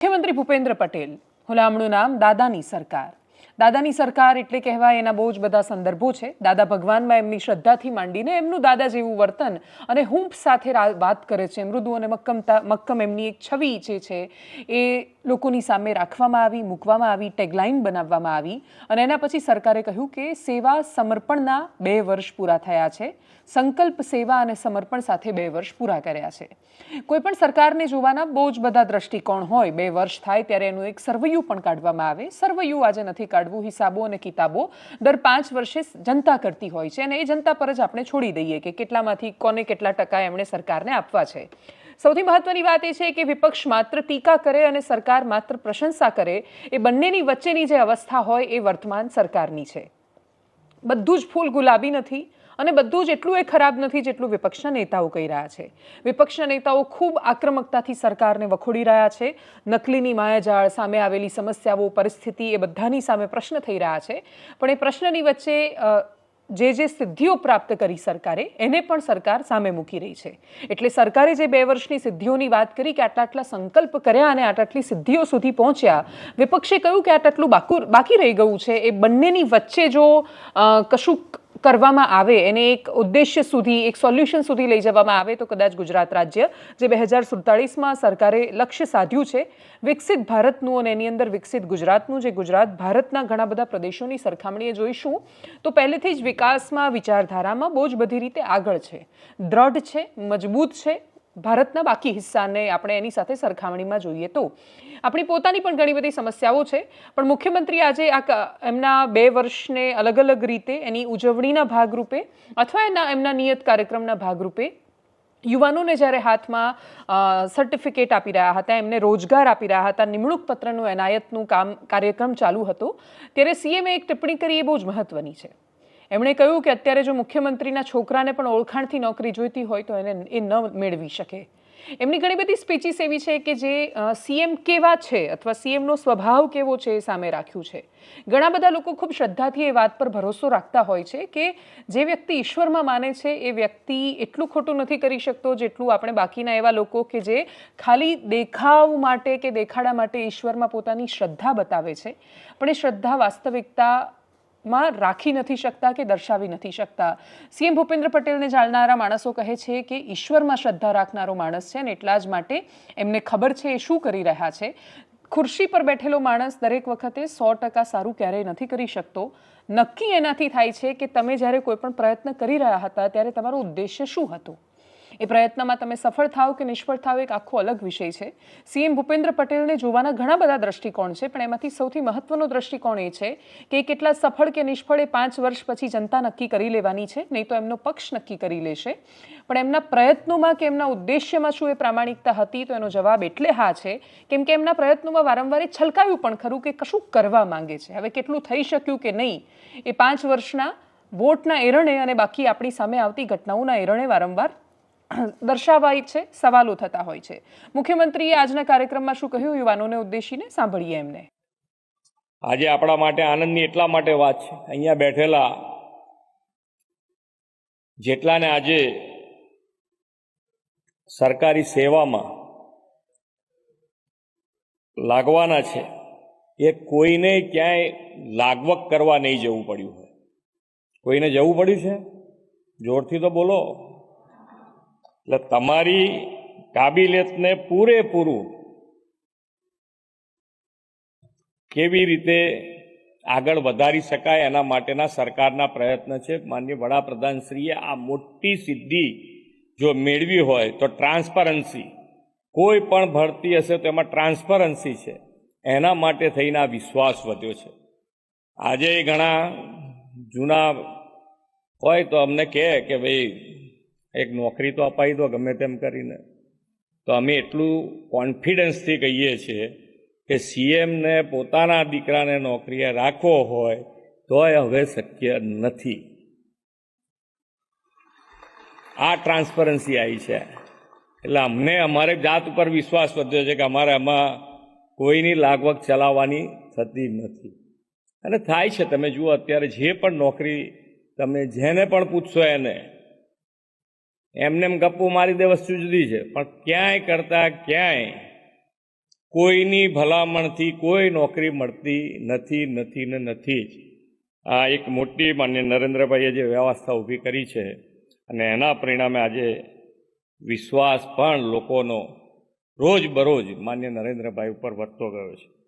મુખ્યમંત્રી ભૂપેન્દ્ર પટેલ હુલામણું નામ દાદાની સરકાર. દાદાની સરકાર એટલે કહેવાય એના બહુ જ બધા સંદર્ભો છે. દાદા ભગવાનમાં એમની શ્રદ્ધાથી માંડીને એમનું દાદા જેવું વર્તન અને હૂંફ સાથે વાત કરે છે. મૃદુ અને મક્કમતા, મક્કમ એમની એક છવી જે છે એ લોકોની સામે રાખવામાં આવી, મૂકવામાં આવી ટેગલાઇન બનાવવામાં આવી અને એના પછી સરકારે કહ્યું કે સેવા સમર્પણના બે વર્ષ પૂરા થયા છે. સંકલ્પ, સેવા અને સમર્પણ સાથે બે વર્ષ પૂરા કર્યા છે. કોઈ પણ સરકારને જોવાના બહુ જ બધા દ્રષ્ટિકોણ હોય. બે વર્ષ થાય ત્યારે એનું એક સર્વયુ પણ કાઢવામાં આવે. સર્વયુ આજે નથી કાઢવું હિસાબો અને કિતાબો દર પાંચ વર્ષે જનતા કરતી હોય છે અને એ જનતા પર જ આપણે છોડી દઈએ કે કેટલામાંથી કોને કેટલા ટકા એમણે સરકારને આપવા છે. સૌથી મહત્વની વાત એ છે કે વિપક્ષ માત્ર ટીકા કરે અને સરકાર માત્ર પ્રશંસા કરે, એ બંનેની વચ્ચેની જે અવસ્થા હોય એ વર્તમાન સરકારની છે. બધું જ ફૂલ ગુલાબી નથી અને બધું જ એટલું એ ખરાબ નથી જેટલું વિપક્ષના નેતાઓ કહી રહ્યા છે. વિપક્ષના નેતાઓ ખૂબ આક્રમકતાથી સરકારને વખોડી રહ્યા છે. નકલીની માયાજાળ સામે આવેલી સમસ્યાઓ, પરિસ્થિતિ એ બધાની સામે પ્રશ્ન થઈ રહ્યા છે. પણ એ પ્રશ્નની વચ્ચે જે જે સિદ્ધિઓ પ્રાપ્ત કરી સરકારે એને પણ સરકાર સામે મૂકી રહી છે. એટલે સરકારે જે બે વર્ષની સિદ્ધિઓની વાત કરી કે આટલા આટલા સંકલ્પ કર્યા અને આટલા આટલી સિદ્ધિઓ સુધી પહોંચ્યા વિપક્ષે કહ્યું કે આટલા બાકુ રહી ગયું છે. એ બંનેની વચ્ચે જો અ, કશું કરવામાં આવે એને એક ઉદ્દેશ્ય સુધી, એક સોલ્યુશન સુધી લઈ જવામાં આવે તો કદાચ ગુજરાત રાજ્ય, જે બે હજાર સુડતાળીસમાં સરકારે લક્ષ્ય સાધ્યું છે, વિકસિત ભારતનું અને એની અંદર વિકસિત ગુજરાતનું, જે ગુજરાત ભારતના ઘણા બધા પ્રદેશોની સરખામણીએ જોઈશું, તો પહેલેથી જ વિકાસમાં વિચારધારામાં બહુ જ બધી રીતે આગળ છે. દ્રઢ છે, મજબૂત છે ભારતના બાકી હિસ્સાને આપણે એની સાથે સરખામણીમાં જોઈએ તો આપણી પોતાની પણ ઘણી બધી સમસ્યાઓ છે, પણ મુખ્યમંત્રી આજે આ એમના બે વર્ષને અલગ અલગ રીતે એની ઉજવણીના ભાગરૂપે અથવા એના, એમના નિયત કાર્યક્રમના ભાગરૂપે યુવાનોને જ્યારે હાથમાં સર્ટિફિકેટ આપી રહ્યા હતા, એમને રોજગાર આપી રહ્યા હતા, નિમણૂક પત્રનું એનાયતનું કામ, કાર્યક્રમ ચાલુ હતો, ત્યારે સીએમએ એક ટિપ્પણી કરી એ બહુ જ મહત્વની છે. એમણે કહ્યું કે અત્યારે જો મુખ્યમંત્રીના છોકરાને પણ ઓળખાણથી નોકરી જોઈતી હોય તો એને એ ન મેળવી શકે. એમની ઘણી બધી સ્પીચીસ એવી છે કે જે સીએમ કેવા છે અથવા સીએમનો સ્વભાવ કેવો છે એ સામે રાખ્યું છે. ઘણા બધા લોકો ખૂબ શ્રદ્ધાથી એ વાત પર ભરોસો રાખતા હોય છે કે જે વ્યક્તિ ઈશ્વરમાં માને છે એ વ્યક્તિ એટલું ખોટું નથી કરી શકતો જેટલું આપણે બાકીના એવા લોકો કે જે ખાલી દેખાવ માટે કે દેખાડા માટે ઈશ્વરમાં પોતાની શ્રદ્ધા બતાવે છે. પણ એ શ્રદ્ધા વાસ્તવિકતા માં રાખી નથી શકતા કે દર્શાવી નથી શકતા? સીએમ ભૂપેન્દ્ર પટેલને જાણનારા માણસો કહે છે કે ઈશ્વરમાં શ્રદ્ધા રાખનારો માણસ છે ને એટલા જ માટે એમને ખબર છે એ શું કરી રહ્યા છે. ખુરશી પર બેઠેલો માણસ દરેક વખતે સો ટકા સારું ક્યારેય નથી કરી શકતો. નક્કી એનાથી થાય છે કે તમે જ્યારે કોઈ પણ પ્રયત્ન કરી રહ્યા હતા, ત્યારે તમારો ઉદ્દેશ્ય શું હતો? એ પ્રયત્નમાં તમે સફળ થાવ કે નિષ્ફળ થાવ એક આખો અલગ વિષય છે. સીએમ ભૂપેન્દ્ર પટેલને જોવાના ઘણા બધા દ્રષ્ટિકોણ છે, પણ એમાંથી સૌથી મહત્વનો દ્રષ્ટિકોણ એ છે કે કેટલા સફળ કે નિષ્ફળ એ પાંચ વર્ષ પછી જનતા નક્કી કરી લેવાની છે, નહીં તો એમનો પક્ષ નક્કી કરી લેશે. પણ એમના પ્રયત્નોમાં કે એમના ઉદ્દેશ્યમાં શું એ પ્રામાણિકતા હતી, તો એનો જવાબ એટલે હા છે. કેમ કે એમના પ્રયત્નોમાં વારંવાર એ છલકાયું પણ ખરું કે કશું કરવા માંગે છે. હવે કેટલું થઈ શક્યું કે નહીં, એ પાંચ વર્ષના વોટના એરણે અને બાકી આપણી સામે આવતી ઘટનાઓના એરણે વારંવાર દર્શાવાય છે, સવાલો થતા હોય છે. મુખ્યમંત્રીએ આજના કાર્યક્રમમાં શું કહ્યું? યુવાનોને ઉદ્દેશીને સાંભળીએ એમને. આજે આપણા માટે આનંદની એટલા માટે વાત છે. અહીંયા બેઠેલા જેટલાને આજે સરકારી સેવામાં લાગવાના છે, એ કોઈને ક્યાંય લાગવક કરવા નહીં જવું પડ્યું હોય. કોઈને જવું પડ્યું છે? જોરથી તો બોલો. એટલે તમારી કાબિલિયતને પૂરેપૂરું કેવી રીતે આગળ વધારી શકાય એના માટેના સરકારના પ્રયત્ન છે. માન્ય વડાપ્રધાનશ્રીએ આ મોટી સિદ્ધિ જો મેળવી હોય તો ટ્રાન્સપરન્સી, કોઈ પણ ભરતી હશે તો એમાં ટ્રાન્સપરન્સી છે. એના માટે થઈને આ વિશ્વાસ વધ્યો છે. આજે ઘણા જૂના હોય તો અમને કહે કે ભાઈ એક નોકરી તો અપાવી દો ગમે તેમ કરીને. તો અમે એટલું કોન્ફિડન્સથી કહીએ છીએ કે સીએમને પોતાના દીકરાને નોકરીએ રાખવો હોય તોય હવે શક્ય નથી. આ ટ્રાન્સપરન્સી આવી છે. એટલે અમને અમારે જાત ઉપર વિશ્વાસ વધ્યો છે કે અમારે આમાં કોઈની લાગવગ ચલાવવાની થતી નથી. અને થાય છે, તમે જુઓ, અત્યારે જે પણ નોકરી તમે જેને પણ પૂછશો એને એમને એમ ગપ્પુ મારી દે વસ્તુ જુદી છે. પણ ક્યાંય કરતાં ક્યાંય કોઈની ભલામણથી કોઈ નોકરી મળતી નથી નથી ને નથી જ. આ એક મોટી માન્ય નરેન્દ્રભાઈએ જે વ્યવસ્થા ઊભી કરી છે અને એના પરિણામે આજે વિશ્વાસ પણ લોકોનો રોજ બરોજ માન્ય નરેન્દ્રભાઈ ઉપર વધતો ગયો છે.